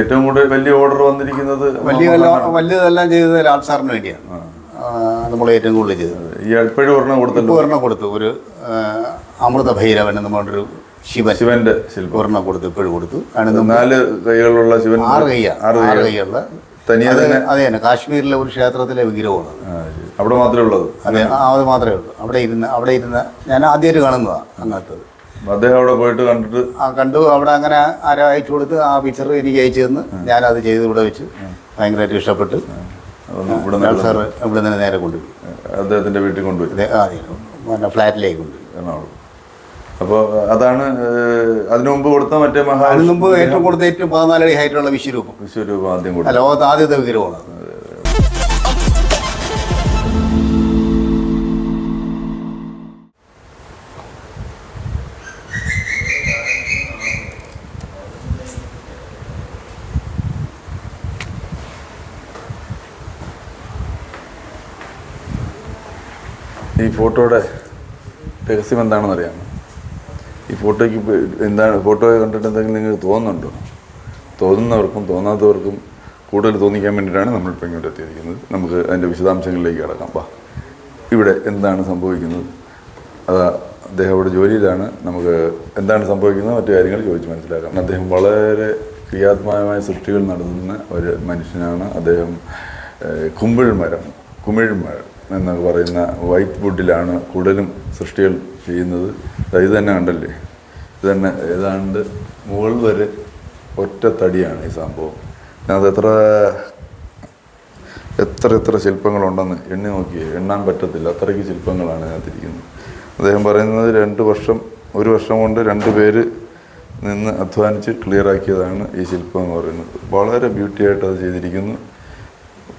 ഏറ്റവും കൂടുതൽ വലിയ ഓർഡർ വന്നിരിക്കുന്നത് വലിയ വലിയതെല്ലാം ചെയ്തത് ലാൽ സാറിന് വേണ്ടിയാണ് നമ്മൾ ഏറ്റവും കൂടുതൽ ചെയ്തത്. ഈ എപ്പോഴും ഒരെണ്ണം കൊടുത്തു ഒരെണ്ണം കൊടുത്തു. ഒരു അമൃത ഭൈരവൻ എന്ന് പറഞ്ഞൊരു ശിവൻ ശിവന്റെ ശില്പം. ഒരെണ്ണം കൊടുത്തു ഇപ്പോഴും കൊടുത്തു. ആണ് നാല് കൈകളുള്ള ശിവൻ ആറ് കൈ ആറ് കൈയുള്ള. തനിയെ അത് തന്നെ അതെ തന്നെ കാശ്മീരിലെ ഒരു ക്ഷേത്രത്തിലെ വിഗ്രഹമാണ്. അവിടെ മാത്രമേ ഉള്ളത് അതെ. അത് മാത്രമേ ഉള്ളൂ. അവിടെ ഇരുന്ന് അവിടെ ഇരുന്ന് ഞാൻ ആദ്യമായിട്ട് കാണുന്നതാണ് അങ്ങനത്തത്. അദ്ദേഹം അവിടെ പോയിട്ട് കണ്ടിട്ട് ആ കണ്ടു. അവിടെ അങ്ങനെ ആരോ അയച്ചു കൊടുത്ത് ആ പിക്ചർ എനിക്ക് അയച്ചു തന്ന്. ഞാനത് ചെയ്ത് ഇവിടെ വെച്ച് ഭയങ്കരമായിട്ട് ഇഷ്ടപ്പെട്ട് അതൊന്ന് ഇവിടെ നിന്ന് സാറ് ഇവിടെ നിന്ന് നേരെ കൊണ്ടുപോയി. അദ്ദേഹത്തിന്റെ വീട്ടിൽ കൊണ്ടുപോയി. പിന്നെ ഫ്ലാറ്റിലേക്ക് കൊണ്ടുപോയി. എറണാകുളം. അപ്പോൾ അതാണ് അതിനു മുമ്പ് കൊടുത്ത മറ്റേ മഹാ അതിനു മുമ്പ് ഏറ്റവും കൂടുതൽ ഏറ്റവും പതിനാലടി ഹൈറ്റുള്ള വിശ്വരൂപം. വിശ്വരൂപം ആദ്യം കൊടുത്തു. ലോകത്ത് ആദ്യത്തെ വിഗ്രഹമാണ് ഈ ഫോട്ടോയുടെ രഹസ്യം എന്താണെന്ന് അറിയാമോ ഈ ഫോട്ടോയ്ക്ക് എന്താണ് ഫോട്ടോയെ കണ്ടിട്ട് എന്തെങ്കിലും നിങ്ങൾക്ക് തോന്നുന്നുണ്ടോ? തോന്നുന്നവർക്കും തോന്നാത്തവർക്കും കൂടുതൽ തോന്നിക്കാൻ വേണ്ടിയിട്ടാണ് നമ്മളിപ്പോൾ ഇങ്ങോട്ട് എത്തിയിരിക്കുന്നത്. നമുക്ക് അതിന്റെ വിശദാംശങ്ങളിലേക്ക് കിടക്കാം. വാ. ഇവിടെ എന്താണ് സംഭവിക്കുന്നത്? അത് അദ്ദേഹം ഇവിടെ ജോലിയിലാണ്. നമുക്ക് എന്താണ് സംഭവിക്കുന്നത്? മറ്റു കാര്യങ്ങൾ ചോദിച്ച് മനസ്സിലാക്കാം. അദ്ദേഹം വളരെ ക്രിയാത്മകമായ സൃഷ്ടികൾ നടത്തുന്ന ഒരു മനുഷ്യനാണ് അദ്ദേഹം. കുമ്പിഴ് മരം കുമിഴ് മരം എന്നൊക്കെ പറയുന്ന വൈറ്റ് വുഡിലാണ് കൂടുതലും സൃഷ്ടികൾ ചെയ്യുന്നത്. ഇത് തന്നെ കണ്ടല്ലേ? ഇത് തന്നെ ഏതാണ്ട് മുകൾ വരെ ഒറ്റ തടിയാണ് ഈ സംഭവം. അത് എത്ര എത്ര എത്ര ശില്പങ്ങളുണ്ടെന്ന് എണ്ണി നോക്കി എണ്ണാൻ പറ്റത്തില്ല. അത്രയ്ക്ക് ശില്പങ്ങളാണ് ഇതിനകത്തിരിക്കുന്നത്. അദ്ദേഹം പറയുന്നത് രണ്ട് വർഷം ഒരു വർഷം കൊണ്ട് രണ്ട് പേര് നിന്ന് അധ്വാനിച്ച് ക്ലിയറാക്കിയതാണ് ഈ ശില്പം എന്ന് പറയുന്നത്. വളരെ ബ്യൂട്ടിയായിട്ട് അത് ചെയ്തിരിക്കുന്നു.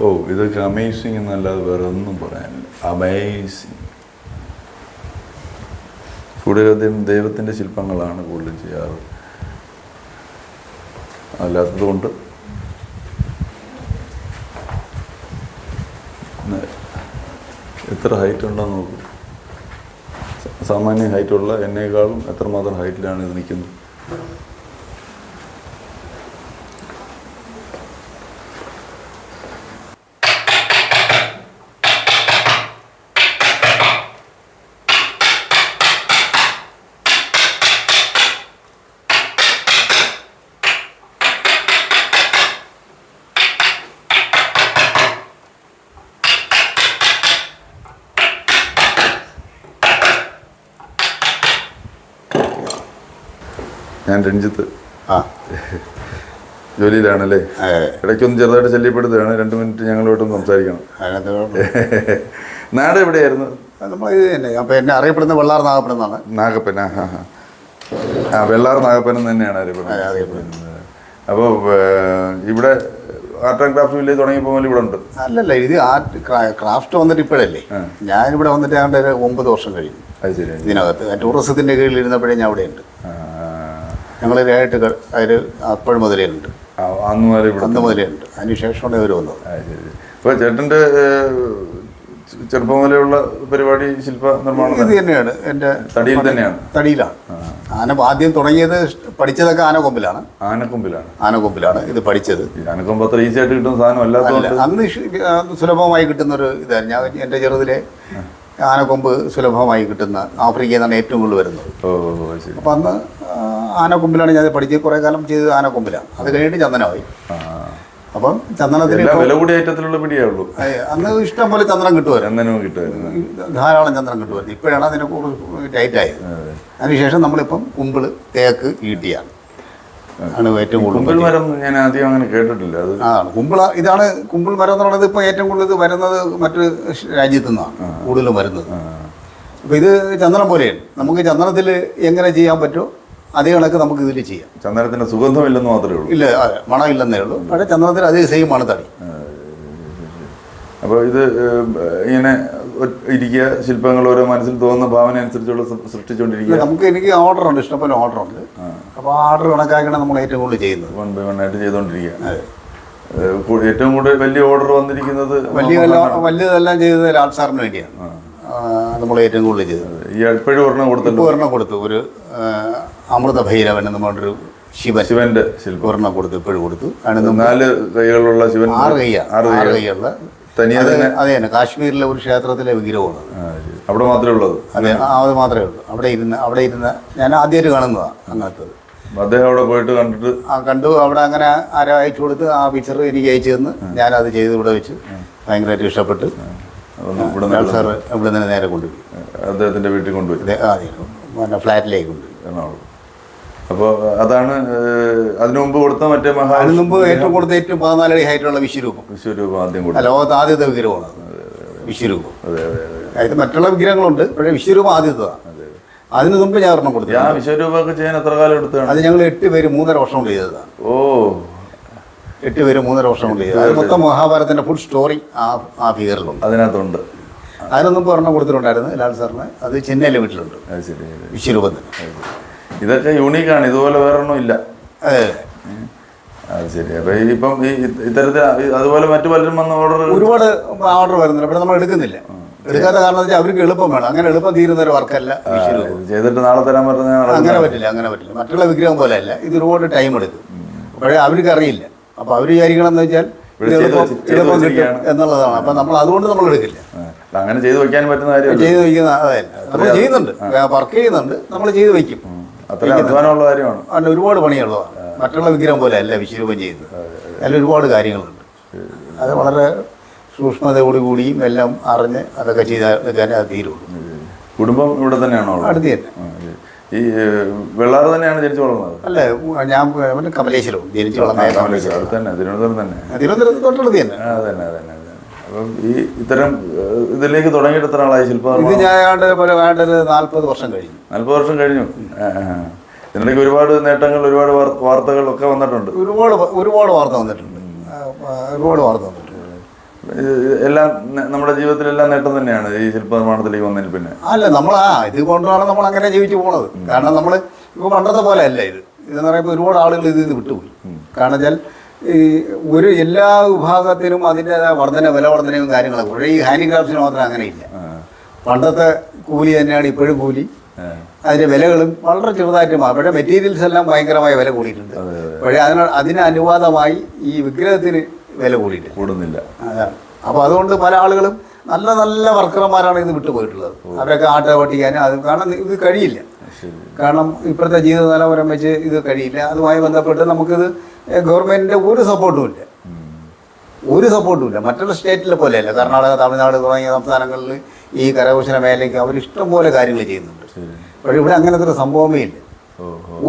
ഓ ഇതൊക്കെ അമേസിങ് എന്നല്ലാതെ വേറെ ഒന്നും പറയാനില്ല. അമേസിങ് കൂടുതലും ദൈവത്തിന്റെ ശില്പങ്ങളാണ് കൂടുതലും ചെയ്യാറ്. അല്ലാത്തതുകൊണ്ട് എത്ര ഹൈറ്റ് ഉണ്ടോ നോക്കൂ. സാമാന്യ ഹൈറ്റുള്ള എന്നേക്കാളും എത്രമാത്രം ഹൈറ്റിലാണ് ഇത് നിൽക്കുന്നത്? ഞാൻ രഞ്ജിത്ത്. ആ. ജോലിയിലാണല്ലേ. ഇടയ്ക്കൊന്ന് ചെറുതായിട്ട് ശല്യപ്പെടുത്തുകയാണ്. രണ്ട് മിനിറ്റ് ഞങ്ങളുമായിട്ടൊന്ന് സംസാരിക്കണം. അതിനകത്ത് നാട് എവിടെയായിരുന്നു? നമ്മൾ ഇത് തന്നെ. അപ്പോൾ എന്നെ അറിയപ്പെടുന്നത് വെള്ളാർ നാഗപ്പൻ ആ ആ, ആ. ആ വെള്ളാർ നാഗപ്പൻ എന്ന് തന്നെയാണ് അറിയപ്പെടുന്നത്. അപ്പോൾ ഇവിടെ ആർട്ട് ആൻഡ് ക്രാഫ്റ്റ് വില്ലേജ് തുടങ്ങിയപ്പോൾ ഇവിടെ ഉണ്ട്. അല്ലല്ല ഇത് ആർട്ട് ക്രാഫ്റ്റ് വന്നിട്ട് ഇപ്പോഴല്ലേ? ഞാനിവിടെ വന്നിട്ട് ഏതാണ്ട് ഒമ്പത് വർഷം കഴിഞ്ഞു. അത് ശരി ഇതിനകത്ത് ടൂറിസത്തിന്റെ കീഴിൽ ഇരുന്നപ്പോഴേ ഞാൻ അവിടെയുണ്ട്. ആ, ഞങ്ങൾ ഇരയായിട്ട് അതിൽ അപ്പോഴും മുതലേ ഉണ്ട് അന്ന് മുതലേ അന്ന് മുതലേ ഉണ്ട്. അതിന് ശേഷമാണ് ഇവർ വന്നത് അപ്പൊ അപ്പോൾ ചേട്ടന്റെ ചെറുപ്പം മുതലുള്ള പരിപാടി ശില്പ നിർമ്മാണം ഇത് തന്നെയാണ്. എന്റെ തടിയിൽ തന്നെയാണ്. തടിയിലാണ്. ആന ആദ്യം തുടങ്ങിയത് പഠിച്ചതൊക്കെ ആനക്കൊമ്പിലാണ്. ആനക്കൊമ്പിലാണ്. ആനക്കൊമ്പിലാണ് ഇത് പഠിച്ചത്. ആനക്കൊമ്പ് അത്ര ഈസി ആയിട്ട് കിട്ടുന്ന സാധനം അന്ന് സുലഭമായി കിട്ടുന്ന കിട്ടുന്നൊരു ഇതായിരുന്നു. ഞാൻ എന്റെ ചെറുതിലെ ആനക്കൊമ്പ് സുലഭമായി കിട്ടുന്ന ആഫ്രിക്കയിൽ നിന്നാണ് ഏറ്റവും കൂടുതൽ വരുന്നത്. അപ്പം അന്ന് ആനക്കൊമ്പിലാണ് ഞാൻ പഠിച്ചത് കുറേ കാലം ചെയ്തത് ആനക്കൊമ്പിലാണ്. അത് കഴിഞ്ഞിട്ട് ചന്ദനമായി. അപ്പം ചന്ദനത്തിന് ഇപ്പം, വില കൂടിയ ഐറ്റത്തിലുള്ള പിടിയേ ഉള്ളൂ. അന്ന് ഇഷ്ടം പോലെ ചന്ദനം കിട്ടുമായിരുന്നു. ചന്ദനവും കിട്ടുമായിരുന്നു. ധാരാളം ചന്ദനം കിട്ടുമായിരുന്നു. ഇപ്പോഴാണ് അതിനെ കൂടുതൽ ടൈറ്റ് ആയത് അതിനുശേഷം നമ്മളിപ്പം കുമ്പിൾ തേക്ക് ഈട്ടിയാണ് ആണ് ഏറ്റവും കൂടുതൽ കുമ്പിൾ മരം ഞാൻ ആദ്യം അങ്ങനെ കേട്ടിട്ടില്ല. അത് ആണ് കുമ്പിള ഇതാണ് കുമ്പിൾ മരം എന്ന് പറയുന്നത് ഇപ്പോൾ ഏറ്റവും കൂടുതൽ വരുന്നത് മറ്റ് രാജ്യത്തു നിന്നാണ് കൂടുതലും വരുന്നത്. അപ്പോൾ ഇത് ചന്ദനം പോലെയാണ്. നമുക്ക് ചന്ദനത്തിൽ എങ്ങനെ ചെയ്യാൻ പറ്റുമോ അതേ കണക്ക് നമുക്ക് ഇതിൽ ചെയ്യാം. ചന്ദനത്തിന്റെ സുഗന്ധമില്ലെന്ന് മാത്രമേ ഉള്ളൂ. ഇല്ല മണം ഇല്ലെന്നേ ഉള്ളൂ. പക്ഷേ ചന്ദനത്തിൽ അതേ സെയിം ആണ് തടി. അപ്പോൾ ഇത് ഇങ്ങനെ ഇരിക്കുക ശില്പങ്ങൾ ഓരോ മനസ്സിൽ തോന്നുന്ന ഭാവന അനുസരിച്ചുള്ള സൃഷ്ടിച്ചുകൊണ്ടിരിക്കുക. നമുക്ക് എനിക്ക് ഓർഡർ ഉണ്ട് ഇഷ്ടംപോലെ ഓർഡർ ഉണ്ട് അപ്പോൾ ഓർഡർ കണക്കാക്കിയാണ് നമ്മൾ ഏറ്റവും കൂടുതൽ ചെയ്യുന്നത്. വൺ ബൈ വൺ ആയിട്ട് ചെയ്തുകൊണ്ടിരിക്കുക. ഏറ്റവും കൂടുതൽ വലിയ ഓർഡർ വന്നിരിക്കുന്നത് വലിയ വലിയതെല്ലാം ചെയ്തത് ലാൽ സാറിന് വേണ്ടിയാണ്. നമ്മൾ ഏറ്റവും കൂടുതൽ ചെയ്തത്. ഈ എപ്പോഴും ഒരെണ്ണം കൊടുത്തു ഒരെണ്ണം കൊടുത്തു. ഒരു ആ, അമൃത ഭൈരവൻ എന്ന് പറഞ്ഞൊരു ശിവൻ ശിവന്റെ ശില്പം. ഒരെണ്ണം കൊടുത്തു ഇപ്പോഴും കൊടുത്തു. നാല് കൈകളുള്ള ശിവൻ ആറ് കൈ ആറ് കൈയുള്ള. തനിയെ തന്നെ അതെ തന്നെ കാശ്മീരിലെ ഒരു ക്ഷേത്രത്തിലെ വിഗ്രഹമാണ്. അവിടെ മാത്രമേ ഉള്ളത് അതെ അത് മാത്രമേ ഉള്ളൂ. അവിടെ ഇരുന്ന് അവിടെ ഇരുന്ന് ഞാൻ ആദ്യമായിട്ട് കാണുന്നതാണ് അങ്ങനത്തത്. അദ്ദേഹം അവിടെ പോയിട്ട് കണ്ടിട്ട് ആ കണ്ടു. അവിടെ അങ്ങനെ ആരോ അയച്ചു കൊടുത്ത് ആ പിക്ചർ എനിക്ക് അയച്ചു തന്ന്. ഞാനത് ചെയ്ത് ഇവിടെ വെച്ച് ഭയങ്കരമായിട്ട് ഇഷ്ടപ്പെട്ട് സാറ് ഇവിടെ നിന്ന് നേരെ കൊണ്ടുപോയി. അദ്ദേഹത്തിന്റെ വീട്ടിൽ കൊണ്ടുപോയി. അതെ. പിന്നെ ഫ്ലാറ്റിലേക്ക് ഉണ്ട് എറണാകുളം. അപ്പോൾ അതാണ് അതിനു മുമ്പ് കൊടുത്ത മറ്റേ മഹാ അതിന് മുമ്പ് ഏറ്റവും കൂടുതൽ ഏറ്റവും പതിനാലടി ഹൈറ്റുള്ള വിശ്വരൂപം. വിശ്വരൂപം ആദ്യം കൊടുത്തു. ലോകത്ത് ആദ്യത്തെ വിഗ്രഹമാണ്. വിശ്വരൂപം. അതെ അതെ അതെ. അതായത് മറ്റുള്ള വിഗ്രഹങ്ങളുണ്ട് പക്ഷേ വിശ്വരൂപം ആദ്യത്തതാണ്. അതിന് മുമ്പ് ഞാൻ ഒരെണ്ണം കൊടുത്തു ആ വിശ്വരൂപമൊക്കെ ചെയ്യാൻ എത്ര കാലം എടുത്താണ്? അത് ഞങ്ങൾ എട്ട് പേര് മൂന്നര വർഷം കൊണ്ട് ചെയ്തതാണ്. ഓ. എട്ട് പേര് മൂന്നര വർഷം കൊണ്ട് ചെയ്തത്. അത് മൊത്തം മഹാഭാരതത്തിന്റെ ഫുൾ സ്റ്റോറി ആ ആ ഫിഗറിലുണ്ട് അതിനകത്തുണ്ട്. അതിനൊന്നും ഒരെണ്ണം കൊടുത്തിട്ടുണ്ടായിരുന്നു ലാൽ സാറിന്. അത് ചെന്നൈയിലെ വീട്ടിലുണ്ട്. അത് ശരി ഇതൊക്കെ യൂണീക്കാണ് ഇതുപോലെ വേറൊന്നും ഇല്ല. അതെ. അത് ശരി. അപ്പൊ ഈ ഇപ്പം ഈ ഇത്തരത്തിൽ അതുപോലെ മറ്റു പലരും വന്ന ഓർഡർ ഒരുപാട് ഓർഡർ വരുന്നില്ല. ഇവിടെ നമ്മൾ എടുക്കുന്നില്ല. എടുക്കാത്ത കാരണം വെച്ചാൽ അവർക്ക് എളുപ്പം വേണം. അങ്ങനെ എളുപ്പം തീരുന്ന ഒരു വർക്കല്ല ചെയ്തിട്ട് നാളെ തരാൻ പറഞ്ഞാൽ അങ്ങനെ പറ്റില്ല അങ്ങനെ പറ്റില്ല. മറ്റുള്ള വിഗ്രഹം പോലെ അല്ല ഇത് ഒരുപാട് ടൈം എടുക്കും. പക്ഷേ അവർക്ക് അറിയില്ല. അപ്പൊ അവർ വിചാരിക്കണം എന്ന് വെച്ചാൽ എളുപ്പം കിട്ടും എന്നുള്ളതാണ്. അപ്പൊ നമ്മൾ അതുകൊണ്ട് നമ്മൾ എടുക്കില്ല. അങ്ങനെ ചെയ്ത് വെക്കാൻ പറ്റുന്ന കാര്യം ചെയ്തു വയ്ക്കുന്ന അതായത് നമ്മൾ ചെയ്യുന്നുണ്ട്. വർക്ക് ചെയ്യുന്നുണ്ട്. നമ്മൾ ചെയ്തു വെക്കും. അധ്വാനമുള്ള കാര്യമാണ്. അതിന് ഒരുപാട് പണിയുള്ളതാണ്. മറ്റുള്ള വിഗ്രഹം പോലെ അല്ല വിശ്വരൂപം ചെയ്യുന്നത്. അതിൽ ഒരുപാട് കാര്യങ്ങളുണ്ട്. അത് വളരെ സൂക്ഷ്മതയോടുകൂടിയും എല്ലാം അറിഞ്ഞ് അതൊക്കെ ചെയ്താൽ അത് തീരുള്ളൂ. കുടുംബം ഇവിടെ തന്നെയാണോ? അടുത്ത് തന്നെ. ഈ വെള്ളാറ് തന്നെയാണ് ജനിച്ചു വളർന്നത്. അല്ല ഞാൻ കമലേശ്വരവും ജനിച്ചു കമലേശ്വരം. തന്നെ തിരുവനന്തപുരം തന്നെ. തൊട്ടടുത്ത് തന്നെ. അപ്പം ഈ ഇത്തരം ഇതിലേക്ക് തുടങ്ങിയിട്ട് എത്ര ആളായി ഇത് ശില്പനിർമ്മാണം ഞാൻ ഏതാണ്ട് പോലെ ഒരു നാൽപ്പത് വർഷം കഴിഞ്ഞു. നാൽപ്പത് വർഷം കഴിഞ്ഞു. ഇതിനിടയ്ക്ക് ഒരുപാട് നേട്ടങ്ങൾ ഒരുപാട് വാർത്തകളൊക്കെ വന്നിട്ടുണ്ട്. ഒരുപാട് ഒരുപാട് വാർത്ത വന്നിട്ടുണ്ട്. ഒരുപാട് വാർത്ത വന്നിട്ടുണ്ട്. ഇത് എല്ലാം നമ്മുടെ ജീവിതത്തിലെല്ലാം നേട്ടം തന്നെയാണ് ഈ ശില്പനിർമ്മാണത്തിലേക്ക് വന്നതിൽ പിന്നെ. അല്ല നമ്മൾ ആ ഇത് കൊണ്ടാണ് നമ്മൾ അങ്ങനെ ജീവിച്ചു പോണത്. കാരണം നമ്മൾ ഇപ്പോൾ പണ്ടത്തെ പോലെ അല്ല ഇത്. ഇതെന്ന് പറയുമ്പോൾ ഒരുപാട് ആളുകൾ ഇത് ഇത് വിട്ടുപോയി. കാരണം വെച്ചാൽ ഈ ഒരു എല്ലാ വിഭാഗത്തിനും അതിന്റെതായ വർധന വില വർധനയും കാര്യങ്ങളൊക്കെ. പക്ഷേ ഈ ഹാൻഡിക്രാഫ്റ്റ്സിന് മാത്രം അങ്ങനെ ഇല്ല പണ്ടത്തെ കൂലി തന്നെയാണ് ഇപ്പോഴും കൂലി. അതിന്റെ വിലകളും വളരെ ചെറുതായിട്ട് മാറും. പക്ഷേ മെറ്റീരിയൽസ് എല്ലാം ഭയങ്കരമായ വില കൂടിയിട്ടുണ്ട്. പക്ഷേ അതിന് അതിന് അനുവാദമായി ഈ വിഗ്രഹത്തിന് വില കൂടിയിട്ട് കൂടുന്നില്ല. അപ്പൊ അപ്പോൾ അതുകൊണ്ട് പല ആളുകളും നല്ല നല്ല വർക്കർമാരാണ് ഇത് വിട്ടുപോയിട്ടുള്ളത്. അവരൊക്കെ ആട്ട ഓട്ടിക്കാനും അത് കാരണം ഇത് കഴിയില്ല. കാരണം ഇപ്പോഴത്തെ ജീവിത നിലവാരം വെച്ച് ഇത് കഴിയില്ല. അതുമായി ബന്ധപ്പെട്ട് നമുക്കിത് ഗവൺമെന്റിന്റെ ഒരു സപ്പോർട്ടും ഇല്ല. ഒരു സപ്പോർട്ടും ഇല്ല. മറ്റുള്ള സ്റ്റേറ്റിലെ പോലെയല്ല. കർണാടക തമിഴ്നാട് തുടങ്ങിയ സംസ്ഥാനങ്ങളിൽ ഈ കരകൗശല മേഖലയ്ക്ക് അവർ ഇഷ്ടംപോലെ കാര്യങ്ങൾ ചെയ്യുന്നുണ്ട്. പക്ഷേ ഇവിടെ അങ്ങനത്തെ ഒരു സംഭവമേ ഇല്ല.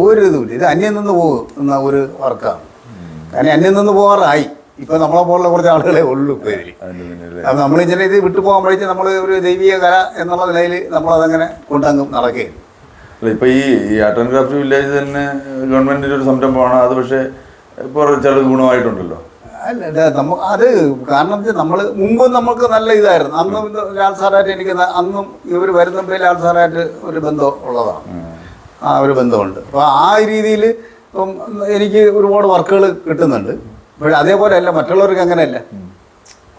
ഒരു ഇതുമില്ല ഇത് അന്യം നിന്ന് പോകുന്ന ഒരു വർക്കാണ്. കാരണം അന്യം നിന്ന് പോകാറായി. ഇപ്പൊ നമ്മളെ പോലുള്ള കുറച്ച് ആളുകളെ ഉള്ളൂ ഇപ്പൊ. ഇതിൽ അപ്പം നമ്മൾ ഇങ്ങനെ ഇത് വിട്ടു പോകുമ്പോഴേക്കും നമ്മൾ ഒരു ദൈവിക കല എന്നുള്ള നിലയിൽ നമ്മളതങ്ങനെ കൊണ്ടങ്ങും നടക്കുകയും. ഇപ്പൊ ഈ ആർട്ട് ആൻഡ് ക്രാഫ്റ്റ് വില്ലേജ് തന്നെ ഗവൺമെന്റിന്റെ ഒരു സംരംഭമാണ്. അത് പക്ഷേ ഇപ്പോൾ ചില ഗുണമായിട്ടുണ്ടല്ലോ. അല്ല നമുക്ക് അത് കാരണം നമ്മൾ മുമ്പ് നമുക്ക് നല്ല ഇതായിരുന്നു. അന്നും ലാൽ സാറായിട്ട് എനിക്ക് അന്നും ഇവർ വരുന്നപ്പോൾ ലാൽ സാറായിട്ട് ഒരു ബന്ധം ഉള്ളതാണ്. ആ ഒരു ബന്ധമുണ്ട്. അപ്പോൾ ആ രീതിയിൽ ഇപ്പം എനിക്ക് ഒരുപാട് വർക്കുകൾ കിട്ടുന്നുണ്ട്. പക്ഷേ അതേപോലെ അല്ല മറ്റുള്ളവർക്ക് അങ്ങനെയല്ല.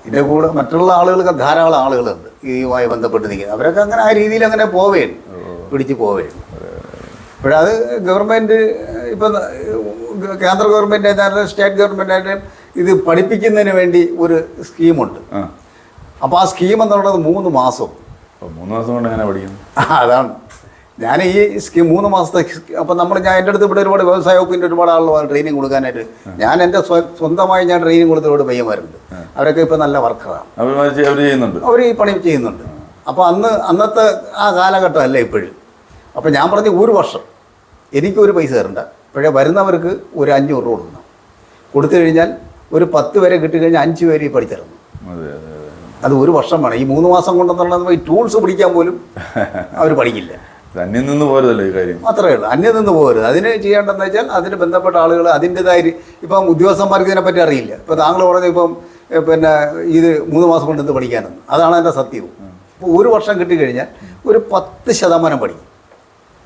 ഇതിന്റെ കൂടെ മറ്റുള്ള ആളുകൾക്ക് ധാരാളം ആളുകളുണ്ട് ഇതുമായി ബന്ധപ്പെട്ട് നിൽക്കുന്നത്. അവരൊക്കെ അങ്ങനെ ആ രീതിയിൽ അങ്ങനെ പോവുകയാണ് പിടിച്ച് പക്ഷേ അത് ഗവൺമെന്റ് ഇപ്പം കേന്ദ്ര ഗവൺമെന്റ് ആയിരുന്നാലും സ്റ്റേറ്റ് ഗവൺമെന്റ് ആയാലും ഇത് പഠിപ്പിക്കുന്നതിന് വേണ്ടി ഒരു സ്കീമുണ്ട്. അപ്പോൾ ആ സ്കീം എന്ന് പറയുന്നത് മൂന്ന് മാസം. മൂന്ന് മാസം കൊണ്ട് എങ്ങനെ പഠിക്കുന്നു? അതാണ്. ഞാൻ ഈ സ്കീം മൂന്ന് മാസത്തെ അപ്പം നമ്മൾ ഞാൻ എന്റെ അടുത്ത് ഇവിടെ ഒരുപാട് വ്യവസായ വകുപ്പിന്റെ ഒരുപാട് ആളുകൾ ട്രെയിനിങ് കൊടുക്കാനായിട്ട് ഞാൻ എന്റെ സ്വ- സ്വന്തമായി ഞാൻ ട്രെയിനിങ് കൊടുത്ത ഒരുപാട് പയ്യന്മാരുണ്ട് അവരൊക്കെ ഇപ്പം നല്ല വർക്കറാണ്. അവർ അവർ ചെയ്യുന്നുണ്ട്. അവർ ഈ പണി ചെയ്യുന്നുണ്ട്. അപ്പോൾ അന്ന് അന്നത്തെ ആ കാലഘട്ടം അല്ലേ ഇപ്പോഴും. അപ്പോൾ ഞാൻ പറഞ്ഞു ഒരു വർഷം എനിക്കൊരു പൈസ തരണ്ട. പക്ഷേ വരുന്നവർക്ക് ഒരു അഞ്ഞൂറ് രൂപ കൊടുക്കണം. കൊടുത്തു കഴിഞ്ഞാൽ ഒരു പത്ത് വരെ കിട്ടിക്കഴിഞ്ഞാൽ അഞ്ച് പേര് ഈ പഠിച്ചിറങ്ങും അതെ ഒരു വർഷം വേണം. ഈ മൂന്ന് മാസം കൊണ്ടെന്നുള്ളത് ഈ ടൂൾസ് പിടിക്കാൻ പോലും അവർ പഠിക്കില്ല അന്യം നിന്ന് പോരുതല്ലോ ഈ കാര്യം. അത്രയേ ഉള്ളൂ. അന്യം നിന്ന് പോരുത്. അതിന് ചെയ്യേണ്ടതെന്ന് വെച്ചാൽ അതിന് ബന്ധപ്പെട്ട ആളുകൾ അതിന്റെതായ ഇപ്പം ഉദ്യോഗസ്ഥന്മാർക്ക് ഇതിനെപ്പറ്റി അറിയില്ല. ഇപ്പം താങ്കൾ പറഞ്ഞ ഇപ്പം പിന്നെ ഇത് മൂന്ന് മാസം കൊണ്ട് എന്ത് പഠിക്കാനെന്ന് അതാണ് എന്റെ സത്യവും. ഇപ്പോൾ ഒരു വർഷം കിട്ടിക്കഴിഞ്ഞാൽ ഒരു പത്ത് ശതമാനം പഠിക്കും.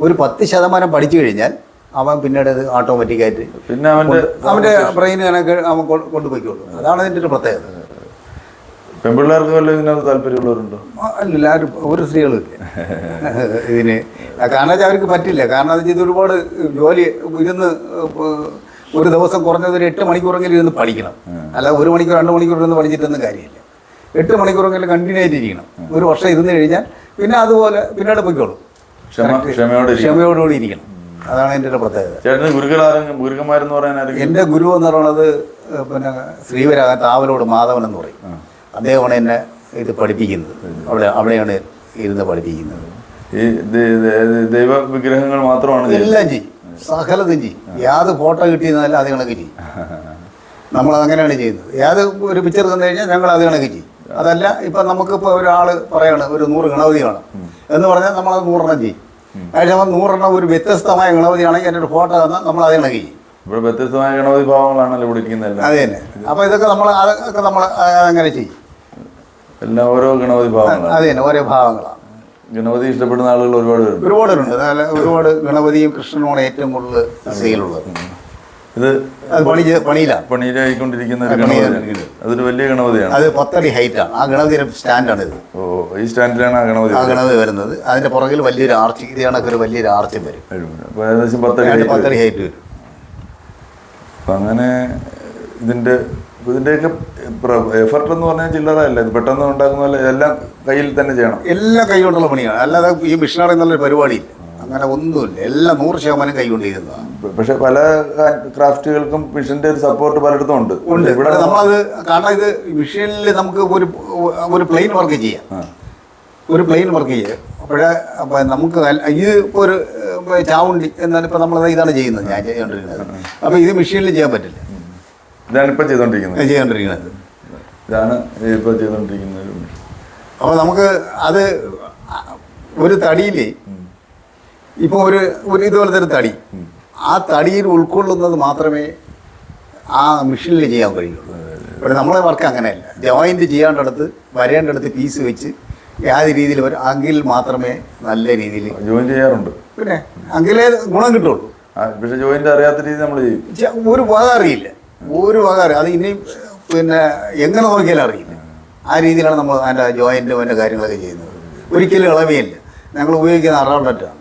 ഒരു പത്ത് ശതമാനം പഠിച്ചു കഴിഞ്ഞാൽ അവൻ പിന്നീട് അത് ഓട്ടോമാറ്റിക്കായിട്ട് പിന്നെ അവന്റെ അവന്റെ ബ്രെയിൻ കണക്ക് അവൻ കൊണ്ടുപോയിക്കോളൂ കൊണ്ടുപോയിക്കോളും. അതാണ് അതിന്റെ ഒരു പ്രത്യേകത. പെൺപിള്ളേർക്ക് വല്ല ഇതിനകത്ത് താല്പര്യമുള്ളവരുണ്ടോ? അല്ല എല്ലാവരും ഒരു സ്ത്രീകളും. ഇല്ല ഇതിന് കാരണം വെച്ചാൽ അവർക്ക് പറ്റില്ല. കാരണം എന്താ വെച്ചാൽ ഒരുപാട് ജോലി ഇരുന്ന് ഒരു ദിവസം കുറഞ്ഞത് ഒരു എട്ട് മണിക്കൂറെങ്കിലും ഇരുന്ന് പഠിക്കണം. അല്ല ഒരു മണിക്കൂർ രണ്ട് മണിക്കൂർ ഇരുന്ന് പഠിച്ചിട്ടൊന്നും കാര്യമില്ല. എട്ട് മണിക്കൂറെങ്കിലും കണ്ടിന്യൂ ആയിട്ട് ഇരിക്കണം. ഒരു വർഷം ഇരുന്ന് കഴിഞ്ഞാൽ പിന്നെ അതുപോലെ പിന്നീട് പൊയ്ക്കോളും. ക്ഷമയോടുകൂടി ഇരിക്കണം. അതാണ് എന്റെ ഒരു പ്രത്യേകത. ഗുരുക്കന്മാരെന്ന് പറയാൻ എന്റെ ഗുരു എന്ന് പറയുന്നത് പിന്നെ ശ്രീവരാഗ താവലോട് മാധവൻ എന്ന് പറയും. അദ്ദേഹമാണ് എന്നെ ഇത് പഠിപ്പിക്കുന്നത്. അവിടെ അവിടെയാണ് ഇരുന്ന് പഠിപ്പിക്കുന്നത്. ഈ ദൈവ വിഗ്രഹങ്ങൾ മാത്രമാണ്. എല്ലാം ചെയ്യും. സകലതും ചെയ്യും. യാത് ഫോട്ടോ കിട്ടിയെന്നല്ല അത് കണക്ക് ചെയ്യും. നമ്മൾ അങ്ങനെയാണ് ചെയ്യുന്നത്. ഏത് ഒരു പിക്ചർ തന്നു കഴിഞ്ഞാൽ ഞങ്ങൾ അത് കണക്ക് ചെയ്യും. അതല്ല ഇപ്പം നമുക്കിപ്പോൾ ഒരാൾ പറയാണ് ഒരു നൂറ് ഗണപതി വേണം എന്ന് പറഞ്ഞാൽ നമ്മളത് നൂറെണ്ണം ചെയ്യും. അതേസമയം നൂറെണ്ണം ഒരു വ്യത്യസ്തമായ ഗണപതിയാണെങ്കിൽ എന്റെ ഒരു ഫോട്ടോ തന്നാൽ നമ്മൾ അത് കണക്ക് ചെയ്യും. ഇവിടെ വ്യത്യസ്തമായ ഗണപതി ഭാവങ്ങളാണല്ലോ ഇവിടെ അത് തന്നെ. അപ്പോൾ ഇതൊക്കെ നമ്മൾ അതൊക്കെ നമ്മൾ അങ്ങനെ ചെയ്യും. എല്ലാം ഓരോ ഗണപതി ഭാവങ്ങളാണ്. അത് തന്നെ ഓരോ ഭാവങ്ങളാണ്. ഗണപതി ഇഷ്ടപ്പെടുന്ന ആളുകൾ ഒരുപാട് പേരുണ്ട്. ഒരുപാട് പേരുണ്ട് അതായത് ഒരുപാട് ഗണപതിയും കൃഷ്ണനുമാണ് ഏറ്റവും കൂടുതൽ സെയിലുള്ളത് ഇത് അത് പണി പണിയിലാണ് പണിയിലായിക്കൊണ്ടിരിക്കുന്ന ഒരു ഗണപതിയാണ്. അതൊരു വലിയ ഗണപതിയാണ്. അത് പത്തടി ഹൈറ്റാണ്. ആ ഗണപതിയുടെ സ്റ്റാൻഡാണ് ഇത്. ഓ ഈ സ്റ്റാൻഡിലാണ് ആ ഗണപതി ആ ഗണപതി വരുന്നത്. അതിന്റെ പുറകിൽ വലിയൊരു ആർച്ച് ഇത് വലിയൊരു ആർച്ചും വരും. അപ്പോൾ ഏകദേശം പത്തടി പത്തടി ഹൈറ്റ് വരും. അപ്പം അങ്ങനെ ഇതിന്റെ ഇതിന്റെയൊക്കെ എഫർട്ട് എന്ന് പറഞ്ഞാൽ ചില്ലറയല്ല. ഇത് പെട്ടെന്ന് ഉണ്ടാക്കുന്ന എല്ലാം കയ്യിൽ തന്നെ ചെയ്യണം. എല്ലാം കൈകൊണ്ടുള്ള പണിയാണ്. അല്ലാതെ ഈ മിഷനറി എന്നുള്ളൊരു പരിപാടിയില്ല. അങ്ങനെ ഒന്നുമില്ല. എല്ലാം നൂറ് ശതമാനം കൈകൊണ്ട് ചെയ്യുന്നതാണ്. പക്ഷെ പല ക്രാഫ്റ്റുകൾക്കും മിഷന്റെ ഒരു സപ്പോർട്ട് പലയിടത്തും ഉണ്ട്. ഉണ്ട്. ഇവിടെ നമ്മളത് കാരണം ഇത് മിഷനിൽ നമുക്ക് ഒരു ഒരു പ്ലെയിൻ വർക്ക് ചെയ്യാം. ഒരു പ്ലെയിൻ വർക്ക് ചെയ്യാം. അപ്പോഴേ അപ്പം നമുക്ക് ഇത് ഇപ്പോൾ ഒരു ചാവുണ്ടി എന്നാലും ഇപ്പം നമ്മളത് ഇതാണ് ചെയ്യുന്നത്. ഞാൻ ചെയ്തുകൊണ്ടിരിക്കുന്നത് അപ്പോൾ ഇത് മെഷീനിൽ ചെയ്യാൻ പറ്റില്ല. ഇതാണ് ഇപ്പം ചെയ്തുകൊണ്ടിരിക്കുന്നത് ചെയ്തുകൊണ്ടിരിക്കുന്നത് ഇതാണ് ഇപ്പോൾ ചെയ്തുകൊണ്ടിരിക്കുന്ന ഒരു. അപ്പോൾ നമുക്ക് അത് ഒരു തടിയിൽ ഇപ്പോൾ ഒരു ഒരു ഇതുപോലത്തെ ഒരു തടി. ആ തടിയിൽ ഉൾക്കൊള്ളുന്നത് മാത്രമേ ആ മെഷീനിൽ ചെയ്യാൻ കഴിയുള്ളൂ. ഇവിടെ നമ്മളെ വർക്ക് അങ്ങനെയല്ല. ജോയിന്റ് ചെയ്യേണ്ടടുത്ത് വരേണ്ടടുത്ത് പീസ് വെച്ച് ഏത് രീതിയിൽ വരും അങ്കിൽ മാത്രമേ നല്ല രീതിയിൽ ജോയിൻ ചെയ്യാറുണ്ട്. പിന്നെ അങ്കിലേ ഗുണം കിട്ടുള്ളൂ. പക്ഷേ ജോയിന്റ് അറിയാത്ത രീതി നമ്മൾ ചെയ്യും. ഒരു വക അറിയില്ല ഒരു അറിയില്ല അത് ഇനി പിന്നെ എങ്ങനെ നോക്കിയാലും അറിയില്ല. ആ രീതിയിലാണ് നമ്മൾ അതിന്റെ ജോയിന്റും അതിന്റെ കാര്യങ്ങളൊക്കെ ചെയ്യുന്നത്. ഒരിക്കലും ഇളവിയില്ല. ഞങ്ങൾ ഉപയോഗിക്കുന്ന അറാണ്ടറ്റാണ്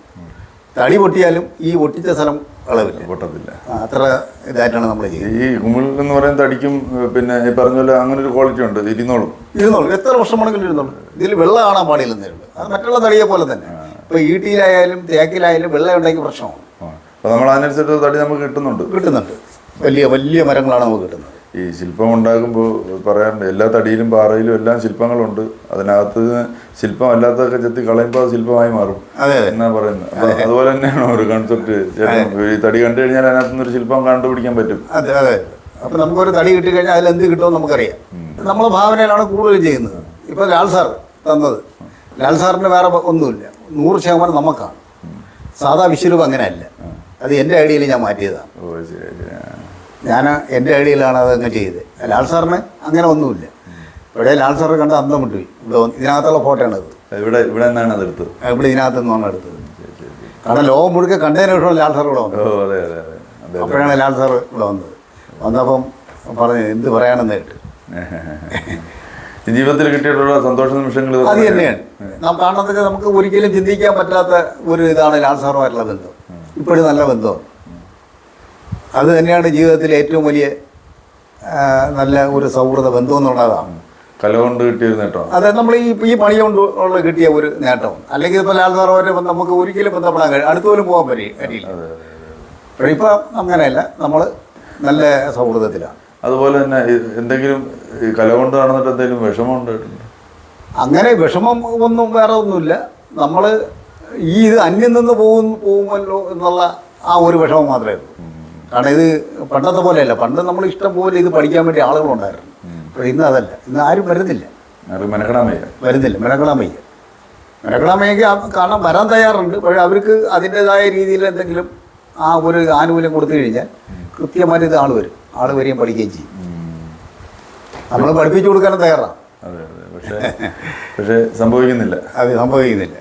തടി പൊട്ടിയാലും ഈ ഒട്ടിച്ച സ്ഥലം ഇളവില്ല. പൊട്ടത്തില്ല. അത്ര ഇതായിട്ടാണ് നമ്മൾ ചെയ്യുന്നത്. ഈ കുമിൾ എന്ന് പറയുന്ന തടിക്കും പിന്നെ ഈ പറഞ്ഞ പോലെ അങ്ങനെ ഒരു ക്വാളിറ്റി ഉണ്ട്. ഇരുന്നോളും. ഇരുന്നോളും. എത്ര വർഷം ഇരുന്നോളും ഇരുന്നോളൂ. ഇതിൽ വെള്ളം കാണാൻ പാടില്ലെന്നേ ഉള്ളൂ അത് മറ്റുള്ള തടിയെ പോലെ തന്നെ. ഇപ്പോൾ ഈട്ടിയിലായാലും തേക്കിലായാലും വെള്ളം ഉണ്ടെങ്കിൽ പ്രശ്നമാണ്. അപ്പോൾ നമ്മൾ അതിനനുസരിച്ച് തടി നമുക്ക് കിട്ടുന്നുണ്ട്. കിട്ടുന്നുണ്ട്. വലിയ വലിയ മരങ്ങളാണ് നമുക്ക് കിട്ടുന്നത്. ഈ ശില്പം ഉണ്ടാകുമ്പോൾ പറയാറുണ്ട് എല്ലാ തടിയിലും പാറയിലും എല്ലാം ശില്പങ്ങളുണ്ട്. അതിനകത്ത് ശില്പം അല്ലാത്തതൊക്കെ ചെത്തി കളയുമ്പോൾ അത് ശില്പമായി മാറും. എന്നാ പറയുന്നത്? അപ്പൊ അതുപോലെ തന്നെയാണ് ഒരു കൺസെപ്റ്റ് ഈ തടി കണ്ടു കഴിഞ്ഞാൽ അതിനകത്ത് നിന്നൊരു ഒരു ശില്പം കണ്ടുപിടിക്കാൻ പറ്റും. അതെ അതെ. അപ്പൊ നമുക്കൊരു തടി കിട്ടിക്കഴിഞ്ഞാൽ അതിൽ എന്ത് കിട്ടുമെന്ന് നമുക്കറിയാം. നമ്മൾ ഭാവനയിലാണ് കൂടുതൽ ചെയ്യുന്നത്. ഇപ്പൊ ലാൽ സാർ തന്നത്. ലാൽ സാറിന് വേറെ ഒന്നുമില്ല. നൂറ് ശതമാനം നമുക്കാണ്. സാധാ വിശ്വരൂപം അങ്ങനെയല്ല. അത് എന്റെ ഐഡിയയിൽ ഞാൻ മാറ്റിയതാണ്. ഞാൻ എന്റെ ഐഡിയയിലാണ് അതങ്ങ് ചെയ്തത്. ലാൽ സാറിന് അങ്ങനെ ഒന്നുമില്ല. ഇവിടെ ലാൽ സാറ് കണ്ട അന്തം വിട്ടുപോയി. ഇവിടെ ഇതിനകത്തുള്ള ഫോട്ടോയാണ് അത്. ഇവിടെ ഇവിടെ നിന്നാണ് അതെടുത്തത് ഇവിടെ ഇതിനകത്ത് നിന്നാണ് എടുത്തത്. കാരണം ലോകം മുഴുക്കെ കണ്ടതിന് ശേഷം ലാൽ സാർ ഇവിടെ വന്നത്. അതെ അതെ അതെ. അതെ അപ്പോഴാണ് ലാൽ സാർ ഇവിടെ വന്നത്. വന്നപ്പം പറഞ്ഞു എന്ത് പറയാനെന്ന് കേട്ട്. ജീവിതത്തിൽ കിട്ടിയിട്ടുള്ള സന്തോഷ നിമിഷങ്ങൾ അത് തന്നെയാണ്. നാം കാണുന്നത് നമുക്ക് ഒരിക്കലും ചിന്തിക്കാൻ പറ്റാത്ത ഒരു ഇതാണ് ലാൽ സാറുമായിട്ടുള്ള ബന്ധം. ഇപ്പോഴും നല്ല ബന്ധമാണ്. അത് തന്നെയാണ് ജീവിതത്തിലെ ഏറ്റവും വലിയ നല്ല ഒരു സൗഹൃദ ബന്ധം എന്നുള്ളതാണ്. കല കൊണ്ട് കിട്ടിയൊരു നേട്ടം അതെ നമ്മൾ ഈ ഈ പണി കൊണ്ട് ഉള്ള കിട്ടിയ ഒരു നേട്ടം. അല്ലെങ്കിൽ ഇപ്പൊ ലാൽ സാറുമായിട്ട് ബന്ധം നമുക്ക് ഒരിക്കലും ബന്ധപ്പെടാൻ കഴിയും അടുത്തുപോലും പോകാൻ പറ്റില്ല കഴിയില്ല പക്ഷേ ഇപ്പം അങ്ങനെയല്ല നമ്മൾ നല്ല സൗഹൃദത്തിലാണ്. അതുപോലെ തന്നെ എന്തെങ്കിലും കല കൊണ്ട് നടന്നിട്ട് എന്തെങ്കിലും വിഷമം ഉണ്ടായിട്ടുണ്ട്? അങ്ങനെ വിഷമം ഒന്നും വേറെ ഒന്നുമില്ല. നമ്മൾ ഈ ഇത് അന്യം നിന്ന് പോകും പോകുമല്ലോ എന്നുള്ള ആ ഒരു വിഷമം മാത്രമേ ഉള്ളൂ. കാരണം ഇത് പണ്ടത്തെ പോലെയല്ല. പണ്ട് നമ്മൾ ഇഷ്ടം പോലെ ഇത് പഠിക്കാൻ വേണ്ടി ആളുകളുണ്ടായിരുന്നു. പക്ഷേ ഇന്ന് അതല്ല. ഇന്ന് ആരും വരുന്നില്ല. വരുന്നില്ല. മെനക്കെടാൻ വയ്യ. മെനക്കെടാൻ വയ്യെങ്കിൽ കാരണം വരാൻ തയ്യാറുണ്ട്. പക്ഷേ അവർക്ക് അതിന്റെതായ രീതിയിൽ എന്തെങ്കിലും ആ ഒരു ആനുകൂല്യം കൊടുത്തു കഴിഞ്ഞാൽ കൃത്യമായിട്ട് ഇത് ആൾ വരും. ആൾ വരികയും പഠിക്കുകയും ചെയ്യും. നമ്മൾ പഠിപ്പിച്ചു കൊടുക്കാനും തയ്യാറാണ്. പക്ഷേ പക്ഷേ സംഭവിക്കുന്നില്ല. അത് സംഭവിക്കുന്നില്ല.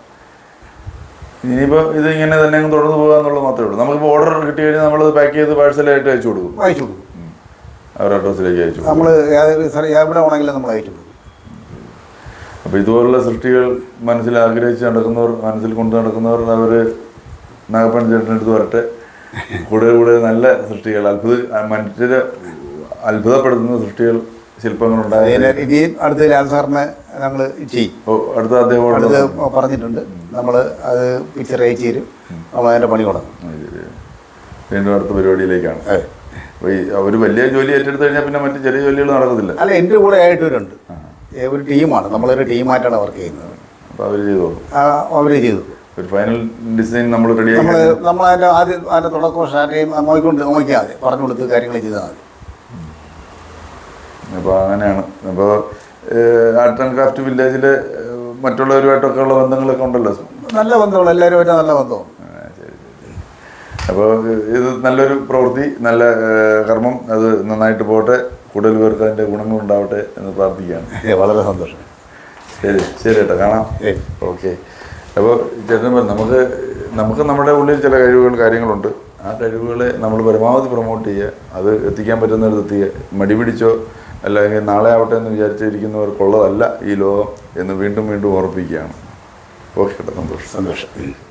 ഇനിയിപ്പോൾ ഇത് ഇങ്ങനെ തന്നെ അങ്ങ് തുടർന്ന് പോകുക എന്നുള്ളത് മാത്രമേ ഉള്ളൂ. നമുക്കിപ്പോൾ ഓർഡർ കിട്ടി കഴിഞ്ഞാൽ നമ്മൾ പാക്ക് ചെയ്ത് പാഴ്സലായിട്ട് അയച്ചു കൊടുക്കും. അയച്ചു കൊടുക്കും. അവരുടെ അഡ്രസ്സിലേക്ക് അയച്ചു നമ്മൾ എവിടെ ആണെങ്കിലും നമ്മൾ അയച്ചു കൊടുക്കും. അപ്പോൾ ഇതുപോലുള്ള സൃഷ്ടികൾ മനസ്സിൽ ആഗ്രഹിച്ച് നടക്കുന്നവർ മനസ്സിൽ കൊണ്ട് നടക്കുന്നവർ അവർ നാഗപ്പൻ ചേട്ടനടുത്ത് വരട്ടെ. കൂടുതൽ കൂടുതൽ നല്ല സൃഷ്ടികൾ അത്ഭുത മനുഷ്യരെ അത്ഭുതപ്പെടുത്തുന്ന സൃഷ്ടികൾ അതിന് ഇനിയും അടുത്ത ലാൽ സാറിനെ ഞങ്ങൾ ചെയ്യും. അടുത്ത അദ്ദേഹം പറഞ്ഞിട്ടുണ്ട്. നമ്മൾ അത് പിക്ചർ അയച്ചു തരും നമ്മൾ അതിന്റെ പണി തുടങ്ങും. വീണ്ടും അടുത്ത പരിപാടിയിലേക്കാണ്. അതെ. അപ്പോൾ ഈ ഒരു വലിയ ജോലി ഏറ്റെടുത്ത് കഴിഞ്ഞാൽ പിന്നെ മറ്റു ചെറിയ ജോലികൾ നടക്കത്തില്ല. അല്ല എന്റെ കൂടെ ആയിട്ടവരുണ്ട്. ഒരു ടീമാണ്. നമ്മളൊരു ടീമായിട്ടാണ് വർക്ക് ചെയ്യുന്നത്. അപ്പോൾ അവർ ചെയ്തോളൂ അവർ ചെയ്തു. ഒരു ഫൈനൽ ഡിസൈൻ നമ്മൾ നമ്മൾ റെഡിയാക്കി നമ്മൾ അതിന്റെ ആദ്യം അതിന്റെ തുടക്കവും സ്റ്റാർട്ടിയും നോക്കിക്കൊണ്ട് നോക്കിയാൽ മതി. പറഞ്ഞു കൊടുത്ത് കാര്യങ്ങൾ ചെയ്താൽ മതി. അപ്പോൾ അങ്ങനെയാണ്. അപ്പോൾ ആർട്ട് ആൻഡ് ക്രാഫ്റ്റ് വില്ലേജിൽ മറ്റുള്ളവരുമായിട്ടൊക്കെ ഉള്ള ബന്ധങ്ങളൊക്കെ ഉണ്ടല്ലോ. നല്ല ബന്ധമാണ് എല്ലാവരുമായിട്ട് നല്ല ബന്ധമാണ് അപ്പോൾ ഇത് നല്ലൊരു പ്രവൃത്തി നല്ല കർമ്മം. അത് നന്നായിട്ട് പോകട്ടെ കൂടുതൽ പേർക്ക് അതിന്റെ ഗുണങ്ങൾ ഉണ്ടാവട്ടെ എന്ന് പ്രാർത്ഥിക്കുകയാണ്. വളരെ സന്തോഷം. ശരി ശരി കേട്ടോ കാണാം. ഓക്കെ. അപ്പോൾ ചേട്ടൻ നമുക്ക് നമുക്ക് നമ്മുടെ ഉള്ളിൽ ചില കഴിവുകൾ കാര്യങ്ങളുണ്ട്. ആ കഴിവുകളെ നമ്മൾ പരമാവധി പ്രൊമോട്ട് ചെയ്യുക. അത് എത്തിക്കാൻ പറ്റുന്നിടത്ത് എത്തിക്കുക മടി പിടിച്ചോ അല്ലെങ്കിൽ നാളെ ആവട്ടെ എന്ന് വിചാരിച്ചിരിക്കുന്നവർക്കുള്ളതല്ല ഈ ലോകം എന്ന് വീണ്ടും വീണ്ടും ഓർപ്പിക്കുകയാണ്. ഓക്കെ സന്തോഷം. സന്തോഷം.